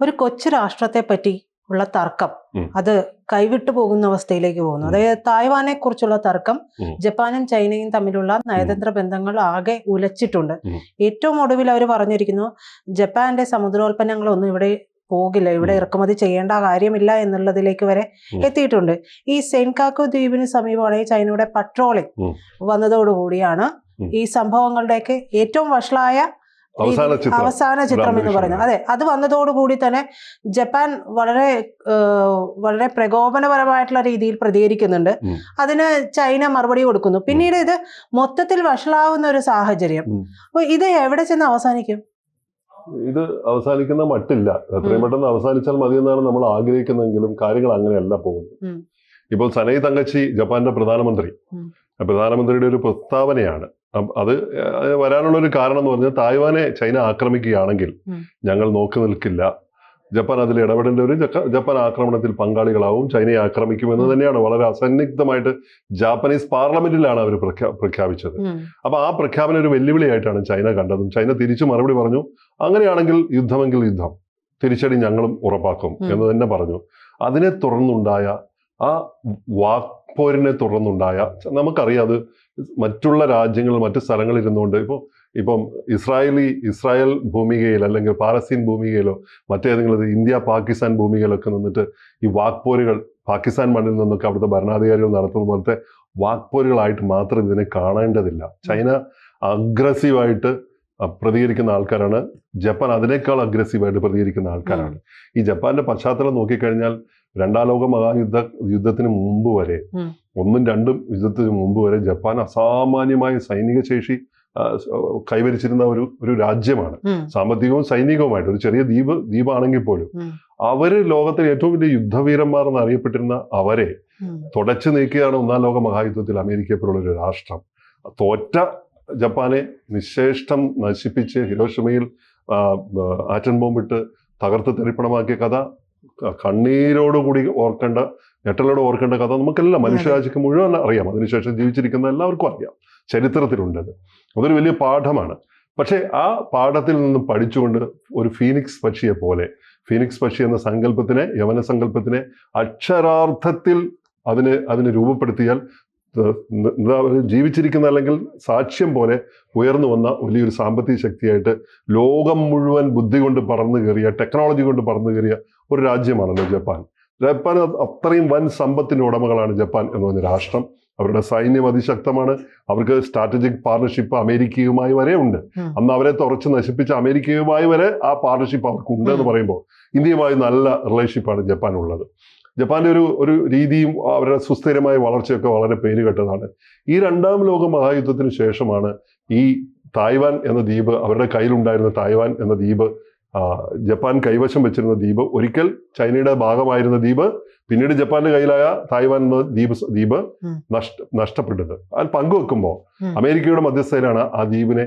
ഒരു കൊച്ചു രാഷ്ട്രത്തെ പറ്റി ഉള്ള തർക്കം. അത് കൈവിട്ടു പോകുന്ന അവസ്ഥയിലേക്ക് പോകുന്നു. അതായത് തായ്വാനെ കുറിച്ചുള്ള തർക്കം ജപ്പാനും ചൈനയും തമ്മിലുള്ള നയതന്ത്ര ബന്ധങ്ങൾ ആകെ ഉലച്ചിട്ടുണ്ട്. ഏറ്റവും ഒടുവിൽ അവർ പറഞ്ഞിരിക്കുന്നു ജപ്പാന്റെ സമുദ്രോൽപ്പന്നങ്ങളൊന്നും ഇവിടെ പോകില്ല ഇവിടെ. ഇറക്കുമതി ചെയ്യേണ്ട കാര്യമില്ല എന്നുള്ളതിലേക്ക് വരെ എത്തിയിട്ടുണ്ട് ഈ സെൻകാക്കു ദ്വീപിന് സമീപമാണ് ഈ ചൈനയുടെ പട്രോളിംഗ്. വന്നതോടുകൂടിയാണ് ഈ സംഭവങ്ങളുടെയൊക്കെ ഏറ്റവും വഷളായ അവസാന ചിത്രം. അവസാന ചിത്രം എന്ന്. പറയുന്നത്. അതെ അത് വന്നതോടുകൂടി തന്നെ ജപ്പാൻ വളരെ വളരെ പ്രകോപനപരമായിട്ടുള്ള രീതിയിൽ പ്രതികരിക്കുന്നുണ്ട്. അതിന് ചൈന മറുപടി കൊടുക്കുന്നു. പിന്നീട് ഇത് മൊത്തത്തിൽ വഷളാവുന്ന ഒരു സാഹചര്യം. അപ്പോൾ അപ്പൊ ഇത് എവിടെ ചെന്ന് അവസാനിക്കും? ഇത് അവസാനിക്കുന്ന മട്ടില്ല. എത്രയും. പെട്ടെന്ന് അവസാനിച്ചാൽ മതി എന്നാണ് നമ്മൾ ആഗ്രഹിക്കുന്നതെങ്കിലും കാര്യങ്ങൾ അങ്ങനെയല്ല പോകുന്നത്. ഇപ്പോൾ സനൈ തങ്കച്ചി ജപ്പാന്റെ പ്രധാനമന്ത്രി. പ്രധാനമന്ത്രിയുടെ ഒരു പ്രസ്താവനയാണ്. അത് വരാനുള്ള ഒരു കാരണം എന്ന് പറഞ്ഞാൽ തായ്വാനെ ചൈന ആക്രമിക്കുകയാണെങ്കിൽ ഞങ്ങൾ നോക്കി നിൽക്കില്ല. ജപ്പാൻ അതിൽ ഇടപെടേണ്ട ഒരു ജപ്പാൻ ആക്രമണത്തിൽ പങ്കാളികളാവും ചൈനയെ ആക്രമിക്കുമെന്ന്. തന്നെയാണ്. വളരെ അസന്നിഗ്ധമായിട്ട് ജാപ്പനീസ് പാർലമെന്റിലാണ് അവർ പ്രഖ്യാ പ്രഖ്യാപിച്ചത്. അപ്പൊ ആ പ്രഖ്യാപനം ഒരു വെല്ലുവിളിയായിട്ടാണ് ചൈന കണ്ടതും. ചൈന തിരിച്ചു മറുപടി പറഞ്ഞു അങ്ങനെയാണെങ്കിൽ യുദ്ധമെങ്കിൽ യുദ്ധം തിരിച്ചടി ഞങ്ങളും ഉറപ്പാക്കും എന്ന് തന്നെ പറഞ്ഞു. അതിനെ തുടർന്നുണ്ടായ ആ വാക്പോരിനെ തുടർന്നുണ്ടായ നമുക്കറിയാം അത് മറ്റുള്ള രാജ്യങ്ങൾ മറ്റു സ്ഥലങ്ങളിൽ ഇരുന്നുകൊണ്ട് ഇപ്പോൾ ഇപ്പം ഇസ്രായേലി ഇസ്രായേൽ ഭൂമികയിൽ അല്ലെങ്കിൽ പാലസ്തീൻ ഭൂമികയിലോ മറ്റേതെങ്കിലും ഇന്ത്യ പാകിസ്ഥാൻ ഭൂമികയിലൊക്കെ നിന്നിട്ട് ഈ വാക്പോരുകൾ പാകിസ്ഥാൻ മണ്ണിൽ നിന്നൊക്കെ അവിടുത്തെ ഭരണാധികാരികൾ നടത്തുന്ന പോലത്തെ വാക്പോരുകളായിട്ട് മാത്രം ഇതിനെ കാണേണ്ടതില്ല. ചൈന അഗ്രസീവായിട്ട് പ്രതികരിക്കുന്ന ആൾക്കാരാണ്. ജപ്പാൻ അതിനേക്കാൾ അഗ്രസീവായിട്ട് പ്രതികരിക്കുന്ന ആൾക്കാരാണ്. ഈ ജപ്പാന്റെ പശ്ചാത്തലം നോക്കിക്കഴിഞ്ഞാൽ രണ്ടാം ലോക മഹായുദ്ധ യുദ്ധത്തിന് മുമ്പ് വരെ ഒന്നും രണ്ടും യുദ്ധത്തിന് മുമ്പ് വരെ ജപ്പാൻ അസാമാന്യമായ സൈനിക ശേഷി കൈവരിച്ചിരുന്ന ഒരു ഒരു രാജ്യമാണ്. സാമ്പത്തികവും സൈനികവുമായിട്ട് ഒരു ചെറിയ ദ്വീപ് ദ്വീപാണെങ്കിൽ പോലും. അവർ ലോകത്തിലെ ഏറ്റവും വലിയ യുദ്ധവീരന്മാർ എന്ന് അറിയപ്പെട്ടിരുന്ന അവരെ. തുടച്ചു നീക്കുകയാണ് ഒന്നാം ലോക മഹായുദ്ധത്തിൽ അമേരിക്കയെ പോലുള്ള ഒരു രാഷ്ട്രം. തോറ്റ ജപ്പാനെ നിശേഷ്ടം നശിപ്പിച്ച് ഹിരോഷിമയിൽ ആ, ആ, ആറ്റം ബോംബിട്ട് തകർത്ത് തെറിപ്പണമാക്കിയ കഥ കണ്ണീരോടുകൂടി ഓർക്കേണ്ട ഞെട്ടലോട് ഓർക്കേണ്ട കഥ നമുക്കെല്ലാം മനുഷ്യരാശിക്ക് മുഴുവൻ അറിയാം. അതിനുശേഷം ജീവിച്ചിരിക്കുന്ന എല്ലാവർക്കും അറിയാം. ചരിത്രത്തിലുണ്ടത്. അതൊരു വലിയ പാഠമാണ്. പക്ഷേ ആ പാഠത്തിൽ നിന്നും പഠിച്ചുകൊണ്ട് ഒരു ഫീനിക്സ് പക്ഷിയെ പോലെ ഫീനിക്സ് പക്ഷി എന്ന സങ്കല്പത്തിനെ യവന സങ്കല്പത്തിനെ അക്ഷരാർത്ഥത്തിൽ അതിന് അതിന് രൂപപ്പെടുത്തിയാൽ ജീവിച്ചിരിക്കുന്ന അല്ലെങ്കിൽ സാക്ഷ്യം പോലെ ഉയർന്നു വന്ന വലിയൊരു സാമ്പത്തിക ശക്തിയായിട്ട് ലോകം മുഴുവൻ ബുദ്ധി കൊണ്ട് പറന്നു കയറിയ ടെക്നോളജി കൊണ്ട് പറന്നു കയറിയ ഒരു രാജ്യമാണല്ലോ ജപ്പാൻ. ജപ്പാൻ അത്രയും വൻ സമ്പത്തിന്റെ ഉടമകളാണ് ജപ്പാൻ എന്ന് പറഞ്ഞ രാഷ്ട്രം. അവരുടെ സൈന്യം അതിശക്തമാണ്. അവർക്ക് സ്ട്രാറ്റജിക് പാർട്ണർഷിപ്പ് അമേരിക്കയുമായി വരെ ഉണ്ട്. അന്ന് അവരെ തുറച്ച് നശിപ്പിച്ച അമേരിക്കയുമായി വരെ ആ പാർട്ണർഷിപ്പ് അവർക്ക് ഉണ്ട് എന്ന് പറയുമ്പോൾ ഇന്ത്യയുമായി നല്ല റിലേഷൻഷിപ്പാണ് ജപ്പാൻ ഉള്ളത്. ജപ്പാന്റെ ഒരു ഒരു രീതിയും അവരുടെ സുസ്ഥിരമായ വളർച്ചയൊക്കെ വളരെ പേര് കേട്ടതാണ് ഈ രണ്ടാം ലോക മഹായുദ്ധത്തിന് ശേഷമാണ് ഈ തായ്വാൻ എന്ന ദ്വീപ് അവരുടെ കയ്യിലുണ്ടായിരുന്ന തായ്വാൻ എന്ന ദ്വീപ് ജപ്പാൻ കൈവശം വെച്ചിരുന്ന ദ്വീപ് ഒരിക്കൽ ചൈനയുടെ ഭാഗമായിരുന്ന ദ്വീപ് പിന്നീട് ജപ്പാന്റെ കയ്യിലായ തായ്വാൻ എന്ന ദ്വീപ് ദ്വീപ്. നഷ്ട നഷ്ടപ്പെട്ടത്. അത് പങ്കുവെക്കുമ്പോൾ അമേരിക്കയുടെ മധ്യസ്ഥയിലാണ് ആ ദ്വീപിനെ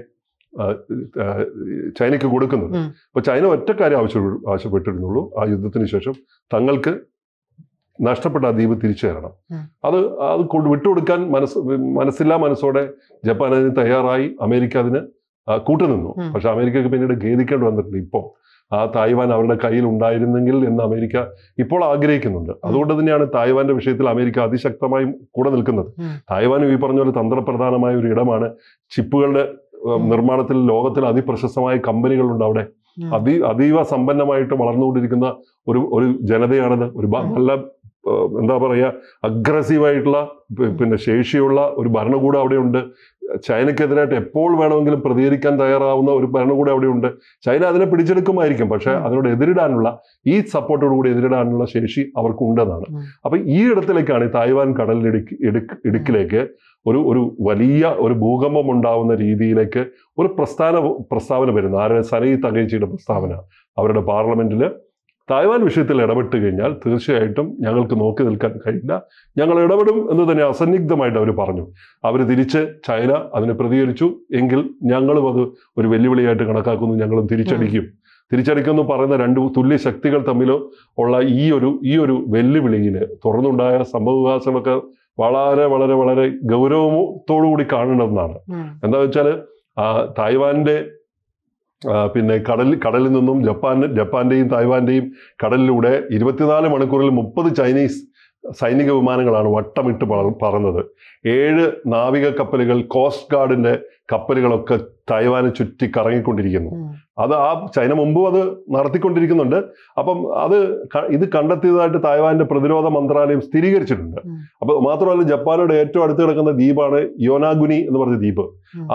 ചൈനയ്ക്ക് കൊടുക്കുന്നത്. അപ്പോൾ അപ്പൊ ചൈന ഒറ്റ കാര്യം ആവശ്യ ആവശ്യപ്പെട്ടിരുന്നുള്ളൂ ആ യുദ്ധത്തിന് ശേഷം. തങ്ങൾക്ക് നഷ്ടപ്പെട്ട ആ ദ്വീപ് തിരിച്ചു തരണം. അത് അത് കൊണ്ട് വിട്ടുകൊടുക്കാൻ മനസ്സ് മനസ്സില്ലാ മനസ്സോടെ ജപ്പാൻ അതിന് തയ്യാറായി. അമേരിക്ക അതിന് കൂട്ടുനിന്നു. പക്ഷെ അമേരിക്കക്ക് പിന്നീട് ഖേദിക്കേണ്ടി വന്നിട്ടുണ്ട് ഇപ്പോൾ ആ തായ്വാൻ അവരുടെ കയ്യിൽ ഉണ്ടായിരുന്നെങ്കിൽ എന്ന് അമേരിക്ക ഇപ്പോൾ ആഗ്രഹിക്കുന്നുണ്ട്. അതുകൊണ്ട് തന്നെയാണ് തായ്വാന്റെ വിഷയത്തിൽ അമേരിക്ക അതിശക്തമായി കൂടെ നിൽക്കുന്നത്. തായ്വാൻ തായ്വാനും ഈ പറഞ്ഞ പോലെ തന്ത്രപ്രധാനമായ ഒരു ഇടമാണ്. ചിപ്പുകളുടെ നിർമ്മാണത്തിൽ ലോകത്തിൽ അതിപ്രശസ്തമായ കമ്പനികളുണ്ട് അവിടെ. അതീ അതി അതീവ സമ്പന്നമായിട്ട് വളർന്നുകൊണ്ടിരിക്കുന്ന ഒരു ഒരു ജനതയാണത്. ഒരു നല്ല എന്താ പറയുക അഗ്രസീവായിട്ടുള്ള പിന്നെ ശേഷിയുള്ള ഒരു ഭരണകൂടം അവിടെയുണ്ട്. ചൈനക്കെതിരായിട്ട് എപ്പോൾ വേണമെങ്കിലും പ്രതികരിക്കാൻ തയ്യാറാവുന്ന ഒരു ഭരണകൂടം അവിടെയുണ്ട്. ചൈന അതിനെ പിടിച്ചെടുക്കുമായിരിക്കും പക്ഷേ അതിനോട് എതിരിടാനുള്ള ഈ സപ്പോർട്ടോട് കൂടി എതിരിടാനുള്ള ശേഷി അവർക്കുണ്ടെന്നാണ്. അപ്പൊ ഈ ഇടത്തിലേക്കാണ് ഈ തായ്വാൻ കടലിടുക്ക് ഇടുക്ക് ഇടുക്കിലേക്ക് ഒരു ഒരു വലിയ ഒരു ഭൂകമ്പം ഉണ്ടാവുന്ന രീതിയിലേക്ക് ഒരു പ്രസ്ഥാന പ്രസ്താവന വരുന്നത് ആരുടെ സനയി തകേച്ചിയുടെ പ്രസ്താവന. അവരുടെ പാർലമെന്റിൽ തായ്വാൻ വിഷയത്തിൽ ഇടപെട്ട് കഴിഞ്ഞാൽ തീർച്ചയായിട്ടും ഞങ്ങൾക്ക് നോക്കി നിൽക്കാൻ കഴിയില്ല. ഞങ്ങൾ ഇടപെടും എന്ന് തന്നെ അസന്നിഗ്ധമായിട്ട് അവർ പറഞ്ഞു. അവർ തിരിച്ച് ചൈന അതിനെ പ്രതികരിച്ചു. എങ്കിൽ ഞങ്ങളും അത് ഒരു വെല്ലുവിളിയായിട്ട് കണക്കാക്കുന്നു. ഞങ്ങളും തിരിച്ചടിക്കും. തിരിച്ചടിക്കുമെന്ന് പറയുന്ന രണ്ട് തുല്യ ശക്തികൾ തമ്മിലോ ഉള്ള ഈ ഒരു ഈ ഒരു വെല്ലുവിളിയിൽ തുറന്നുണ്ടായ സംഭവവികാസങ്ങളൊക്കെ വളരെ വളരെ വളരെ ഗൗരവത്തോടു കൂടി കാണേണ്ടതെന്നാണ്. എന്താ വെച്ചാൽ തായ്വാന്റെ പിന്നെ കടലിൽ കടലിൽ നിന്നും ജപ്പാൻ ജപ്പാന്റെയും തായ്വാന്റെയും കടലിലൂടെ ഇരുപത്തിനാല് മണിക്കൂറിൽ മുപ്പത് ചൈനീസ് സൈനിക വിമാനങ്ങളാണ് വട്ടമിട്ട് പറഞ്ഞത് പറന്നത്. ഏഴ് നാവിക കപ്പലുകൾ കോസ്റ്റ് ഗാർഡിന്റെ കപ്പലുകളൊക്കെ തായ്വാനെ ചുറ്റി കറങ്ങിക്കൊണ്ടിരിക്കുന്നു. അത് ആ ചൈന മുമ്പും അത് നടത്തിക്കൊണ്ടിരിക്കുന്നുണ്ട്. അപ്പം അത് ഇത് കണ്ടെത്തിയതായിട്ട് തായ്വാന്റെ പ്രതിരോധ മന്ത്രാലയം സ്ഥിരീകരിച്ചിട്ടുണ്ട്. അപ്പോൾ അപ്പൊ മാത്രമല്ല ജപ്പാനോട് ഏറ്റവും അടുത്ത് കിടക്കുന്ന ദ്വീപാണ് യോനാഗുനി എന്ന് പറഞ്ഞ ദ്വീപ്.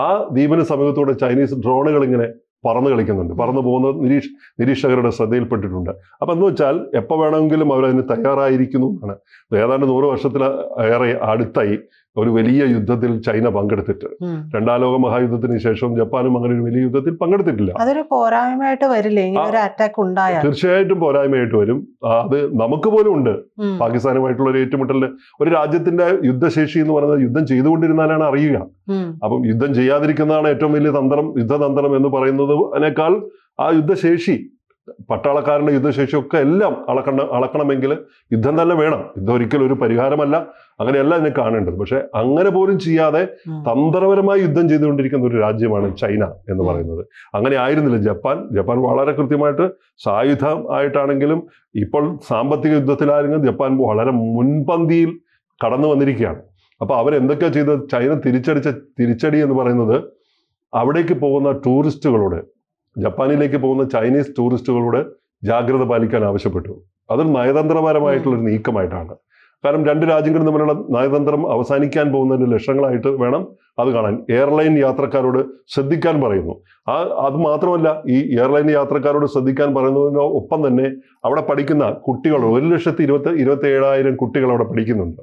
ആ ദ്വീപിന് സമീപത്തൂടെ ചൈനീസ് ഡ്രോണുകൾ ഇങ്ങനെ പറന്ന് കളിക്കുന്നുണ്ട്. പറന്നു പോകുന്നത് നിരീക്ഷ നിരീക്ഷകരുടെ ശ്രദ്ധയിൽപ്പെട്ടിട്ടുണ്ട്. അപ്പൊ എന്ന് വെച്ചാൽ എപ്പോൾ വേണമെങ്കിലും അവരതിന് തയ്യാറായിരിക്കുന്നു എന്നാണ്. ഏതാണ്ട് നൂറ് വർഷത്തിൽ ഏറെ അടുത്തായി ഒരു വലിയ യുദ്ധത്തിൽ ചൈന പങ്കെടുത്തിട്ട്. രണ്ടാം ലോക മഹായുദ്ധത്തിന് ശേഷം ജപ്പാനും അങ്ങനെ ഒരു വലിയ യുദ്ധത്തിൽ പങ്കെടുത്തിട്ടില്ല. അതൊരു പോരായ്മയായിട്ട് വരില്ലേ? ഒരു അറ്റാക്ക് ഉണ്ടായാൽ. തീർച്ചയായിട്ടും പോരായ്മയായിട്ട് വരും. അത് നമുക്ക് പോലും ഉണ്ട്. പാകിസ്ഥാനുമായിട്ടുള്ള ഒരു ഏറ്റുമുട്ടലിൽ ഒരു രാജ്യത്തിന്റെ യുദ്ധശേഷി എന്ന് പറയുന്നത് യുദ്ധം ചെയ്തുകൊണ്ടിരുന്നാലാണ് അറിയുക. അപ്പം യുദ്ധം ചെയ്യാതിരിക്കുന്നതാണ് ഏറ്റവും വലിയ തന്ത്രം യുദ്ധതന്ത്രം എന്ന് പറയുന്നത് അതിനേക്കാൾ ആ യുദ്ധശേഷി പട്ടാളക്കാരന്റെ യുദ്ധശേഷി ഒക്കെ എല്ലാം അളക്കണ്ട അളക്കണമെങ്കിൽ യുദ്ധം തന്നെ വേണം. യുദ്ധം ഒരിക്കലും ഒരു പരിഹാരമല്ല. അങ്ങനെയല്ല ഇതിനെ കാണേണ്ടത്. പക്ഷെ അങ്ങനെ പോലും ചെയ്യാതെ തന്ത്രപരമായി യുദ്ധം ചെയ്തുകൊണ്ടിരിക്കുന്ന ഒരു രാജ്യമാണ് ചൈന എന്ന്. പറയുന്നത്. അങ്ങനെ ആയിരുന്നില്ല ജപ്പാൻ. ജപ്പാൻ വളരെ കൃത്യമായിട്ട് സായുധം ആയിട്ടാണെങ്കിലും ഇപ്പോൾ സാമ്പത്തിക യുദ്ധത്തിലായിരുന്നെങ്കിൽ ജപ്പാൻ വളരെ മുൻപന്തിയിൽ കടന്നു വന്നിരിക്കുകയാണ്. അപ്പൊ അവരെന്തൊക്കെയാ ചെയ്തത്? ചൈന തിരിച്ചടിച്ച തിരിച്ചടി എന്ന് പറയുന്നത് അവിടേക്ക് പോകുന്ന ടൂറിസ്റ്റുകളോട് ജപ്പാനിലേക്ക് പോകുന്ന ചൈനീസ് ടൂറിസ്റ്റുകളോട് ജാഗ്രത പാലിക്കാൻ ആവശ്യപ്പെട്ടു. അതൊരു നയതന്ത്രപരമായിട്ടുള്ള ഒരു നീക്കമായിട്ടാണ്. കാരണം രണ്ട് രാജ്യങ്ങളും തമ്മിലുള്ള നയതന്ത്രം അവസാനിക്കാൻ പോകുന്നതിന്റെ ലക്ഷങ്ങളായിട്ട് വേണം അത് കാണാൻ. എയർലൈൻ യാത്രക്കാരോട് ശ്രദ്ധിക്കാൻ പറയുന്നു. ആ അത് മാത്രമല്ല ഈ എയർലൈൻ യാത്രക്കാരോട് ശ്രദ്ധിക്കാൻ പറയുന്നതിന് ഒപ്പം തന്നെ അവിടെ പഠിക്കുന്ന കുട്ടികൾ ഒരു ലക്ഷത്തി ഇരുപത്തി ഇരുപത്തി ഏഴായിരം കുട്ടികൾ അവിടെ പഠിക്കുന്നുണ്ട്.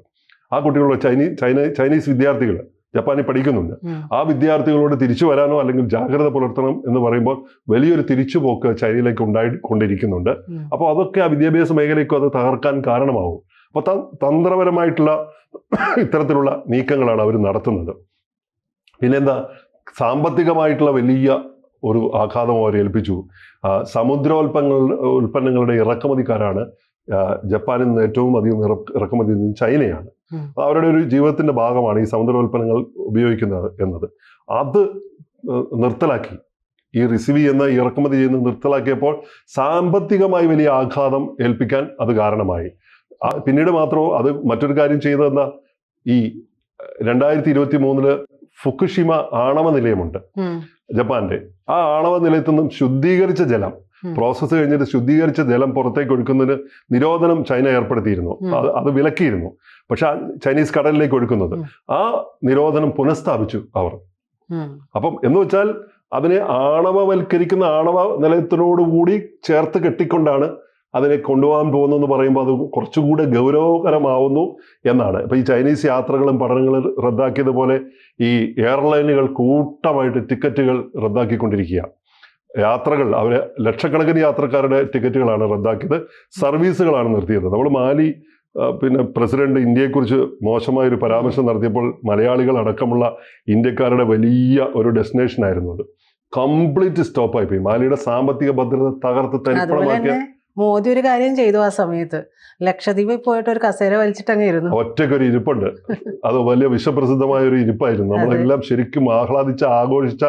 ആ കുട്ടികളുടെ ചൈനീസ് ചൈന ചൈനീസ് വിദ്യാർത്ഥികൾ ജപ്പാനിൽ പഠിക്കുന്നുണ്ട്. ആ വിദ്യാർത്ഥികളോട് തിരിച്ചു വരാനോ അല്ലെങ്കിൽ ജാഗ്രത പുലർത്തണം എന്ന് പറയുമ്പോൾ വലിയൊരു തിരിച്ചുപോക്ക് ചൈനയിലേക്ക് ഉണ്ടായി കൊണ്ടിരിക്കുന്നുണ്ട്. അപ്പോൾ അതൊക്കെ ആ വിദ്യാഭ്യാസ മേഖലയ്ക്കും അത് തകർക്കാൻ കാരണമാവും. അപ്പോൾ തന്ത്രപരമായിട്ടുള്ള ഇത്തരത്തിലുള്ള നീക്കങ്ങളാണ് അവർ നടത്തുന്നത്. പിന്നെന്താ? സാമ്പത്തികമായിട്ടുള്ള വലിയ ഒരു ആഘാതം അവർ ഏൽപ്പിച്ചു. സമുദ്രോൽപ്പങ്ങൾ ഉൽപ്പന്നങ്ങളുടെ ഇറക്കുമതിക്കാരാണ് ജപ്പാനിൽ നിന്ന് ഏറ്റവും അധികം ഇറ- ഇറക്കുമതി ചെയ്യുന്നത് ചൈനയാണ്. അവരുടെ ഒരു ജീവിതത്തിന്റെ ഭാഗമാണ് ഈ സമുദ്രോൽപ്പന്നങ്ങൾ ഉപയോഗിക്കുന്നത് എന്നത്. അത് നിർത്തലാക്കി. ഈ റിസീവ് ചെയ്യുന്ന ഇറക്കുമതി ചെയ്യുന്ന നിർത്തലാക്കിയപ്പോൾ സാമ്പത്തികമായി വലിയ ആഘാതം ഏൽപ്പിക്കാൻ അത് കാരണമായി. പിന്നീട് മാത്രമോ അത് മറ്റൊരു കാര്യം ചെയ്തതെന്ന ഈ രണ്ടായിരത്തി ഇരുപത്തി മൂന്നിൽ ഫുക്കുഷിമ ആണവ നിലയമുണ്ട്. ജപ്പാന്റെ. ആ ആണവ നിലയത്തിൽ നിന്നും ശുദ്ധീകരിച്ച ജലം. പ്രോസസ്സ് കഴിഞ്ഞിട്ട് ശുദ്ധീകരിച്ച ജലം പുറത്തേക്ക് ഒഴുക്കുന്നതിന് നിരോധനം ചൈന ഏർപ്പെടുത്തിയിരുന്നു. അത് അത് വിലക്കിയിരുന്നു. പക്ഷെ ആ ചൈനീസ് കടലിലേക്ക് ഒഴുക്കുന്നത് ആ നിരോധനം പുനഃസ്ഥാപിച്ചു അവർ. അപ്പം എന്ന് വെച്ചാൽ അതിനെ ആണവവൽക്കരിക്കുന്ന ആണവ നിലയത്തിനോടുകൂടി ചേർത്ത് കെട്ടിക്കൊണ്ടാണ് അതിനെ കൊണ്ടുപോകാൻ പോകുന്നതെന്ന് പറയുമ്പോൾ അത് കുറച്ചുകൂടെ ഗൗരവകരമാവുന്നു എന്നാണ്. ഇപ്പൊ ഈ ചൈനീസ് യാത്രകളും പഠനങ്ങളും റദ്ദാക്കിയതുപോലെ ഈ എയർലൈനുകൾ കൂട്ടമായിട്ട് ടിക്കറ്റുകൾ റദ്ദാക്കിക്കൊണ്ടിരിക്കുക യാത്രകൾ അവരെ ലക്ഷക്കണക്കിന് യാത്രക്കാരുടെ ടിക്കറ്റുകളാണ് റദ്ദാക്കിയത്. സർവീസുകളാണ് നിർത്തിയത്. നമ്മൾ മാലി പിന്നെ പ്രസിഡന്റ് ഇന്ത്യയെക്കുറിച്ച് മോശമായ ഒരു പരാമർശം നടത്തിയപ്പോൾ മലയാളികൾ അടക്കമുള്ള ഇന്ത്യക്കാരുടെ വലിയ ഒരു ഡെസ്റ്റിനേഷൻ ആയിരുന്നു അത്. കംപ്ലീറ്റ് സ്റ്റോപ്പായി പോയി മാലിയുടെ സാമ്പത്തിക ഭദ്രത തകർത്ത് തരിപ്പണമാക്കി തരിപ്പണമാക്കിയ മോദി ഒരു കാര്യം ചെയ്തു ആ സമയത്ത്. ലക്ഷദ്വീപിൽ പോയിട്ട് ഒരു കസേര വലിച്ചിട്ട് അങ്ങ് ഇരുന്നു ഒറ്റയ്ക്കൊരു ഇരിപ്പുണ്ട്. അത് വലിയ വിശ്വപ്രസിദ്ധമായ ഒരു ഇരിപ്പായിരുന്നു നമ്മളെല്ലാം ശരിക്കും ആഹ്ലാദിച്ച ആഘോഷിച്ച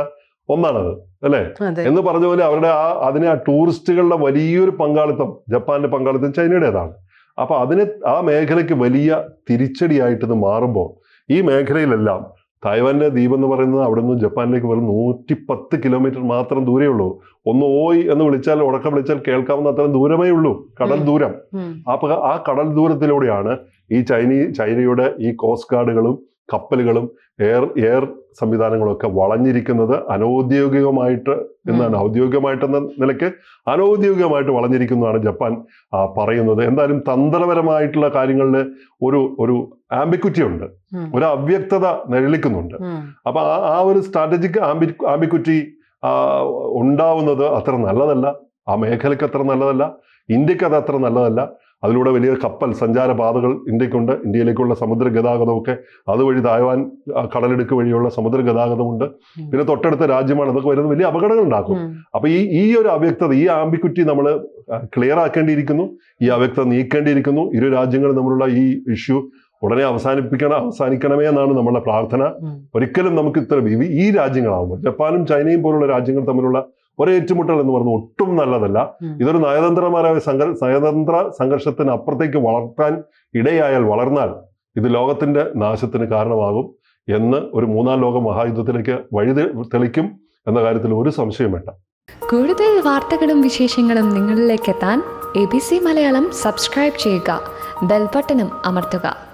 ഒന്നാണത്. അല്ലേ? എന്ന് പറഞ്ഞ പോലെ അവരുടെ ആ അതിനെ ആ ടൂറിസ്റ്റുകളുടെ വലിയൊരു പങ്കാളിത്തം ജപ്പാന്റെ പങ്കാളിത്തം ചൈനയുടേതാണ്. അപ്പൊ അതിന് ആ മേഖലയ്ക്ക് വലിയ തിരിച്ചടിയായിട്ട് ഇത് മാറുമ്പോൾ ഈ മേഖലയിലെല്ലാം തായ്വാന്റെ ദ്വീപ് എന്ന് പറയുന്നത് അവിടെ നിന്ന് ജപ്പാനിലേക്ക് വെറും നൂറ്റി പത്ത് കിലോമീറ്റർ മാത്രം ദൂരേ ഉള്ളൂ. ഒന്ന് ഓയ് എന്ന് വിളിച്ചാൽ ഉടക്കം വിളിച്ചാൽ കേൾക്കാവുന്ന അത്രയും ദൂരമേ ഉള്ളൂ കടൽ ദൂരം. അപ്പൊ ആ കടൽ ദൂരത്തിലൂടെയാണ് ഈ ചൈനീ ചൈനയുടെ ഈ കോസ്റ്റ് ഗാർഡുകളും കപ്പലുകളും എയർ എയർ സംവിധാനങ്ങളും ഒക്കെ വളഞ്ഞിരിക്കുന്നത് അനൗദ്യോഗികമായിട്ട് എന്നാണ് ഔദ്യോഗികമായിട്ടെന്ന നിലയ്ക്ക് അനൗദ്യോഗികമായിട്ട് വളഞ്ഞിരിക്കുന്നതാണ് ജപ്പാൻ പറയുന്നത്. എന്തായാലും തന്ത്രപരമായിട്ടുള്ള കാര്യങ്ങളിൽ ഒരു ഒരു ആംബിക്വിറ്റി ഉണ്ട് ഒരു അവ്യക്തത നിഴലിക്കുന്നുണ്ട്. അപ്പൊ ആ ആ ഒരു സ്ട്രാറ്റജിക് ആംബി ആംബിക്വിറ്റി ഉണ്ടാവുന്നത് അത്ര നല്ലതല്ല. ആ മേഖലയ്ക്ക് അത്ര നല്ലതല്ല. ഇന്ത്യയ്ക്ക് അത് അത്ര നല്ലതല്ല. അതിലൂടെ വലിയ കപ്പൽ സഞ്ചാരപാതകൾ ഇന്ത്യക്കുണ്ട് ഇന്ത്യയിലേക്കുള്ള സമുദ്ര ഗതാഗതമൊക്കെ അതുവഴി തായ്വാൻ കടലെടുക്ക് വഴിയുള്ള സമുദ്ര ഗതാഗതമുണ്ട്. പിന്നെ തൊട്ടടുത്ത രാജ്യമാണ്. അതൊക്കെ വരുന്നത് വലിയ അപകടങ്ങൾ ഉണ്ടാക്കും. അപ്പൊ ഈ ഈ ഒരു അവ്യക്തത ഈ ആംബിക്വിറ്റി നമ്മൾ ക്ലിയർ ആക്കേണ്ടിയിരിക്കുന്നു. ഈ അവ്യക്തത നീക്കേണ്ടിയിരിക്കുന്നു. ഇരു രാജ്യങ്ങളും തമ്മിലുള്ള ഈ ഇഷ്യൂ ഉടനെ അവസാനിപ്പിക്കണം അവസാനിക്കണമേ എന്നാണ് നമ്മളുടെ പ്രാർത്ഥന. ഒരിക്കലും നമുക്ക് ഇത്ര ഈ- ഈ രാജ്യങ്ങളാവുമ്പോൾ ജപ്പാനും ചൈനയും പോലുള്ള രാജ്യങ്ങൾ തമ്മിലുള്ള ഒരു ഏറ്റുമുട്ടൽ എന്ന് പറഞ്ഞാൽ ഒട്ടും നല്ലതല്ല. ഇതൊരു നയതന്ത്രപരമായ സംഘ നയതന്ത്ര സംഘർഷത്തിന് അപ്പുറത്തേക്ക് വളർത്താൻ ഇടയായാൽ വളർന്നാൽ ഇത് ലോകത്തിന്റെ നാശത്തിന് കാരണമാകും എന്ന് ഒരു മൂന്നാം ലോക മഹായുദ്ധത്തിലേക്ക് വഴി തെളിക്കും എന്ന കാര്യത്തിൽ ഒരു സംശയം വേണ്ട. കൂടുതൽ വാർത്തകളും വിശേഷങ്ങളും നിങ്ങളിലേക്ക് എത്താൻ A B C Malayalam subscribe ചെയ്യുക. ബെൽബട്ടനും അമർത്തുക.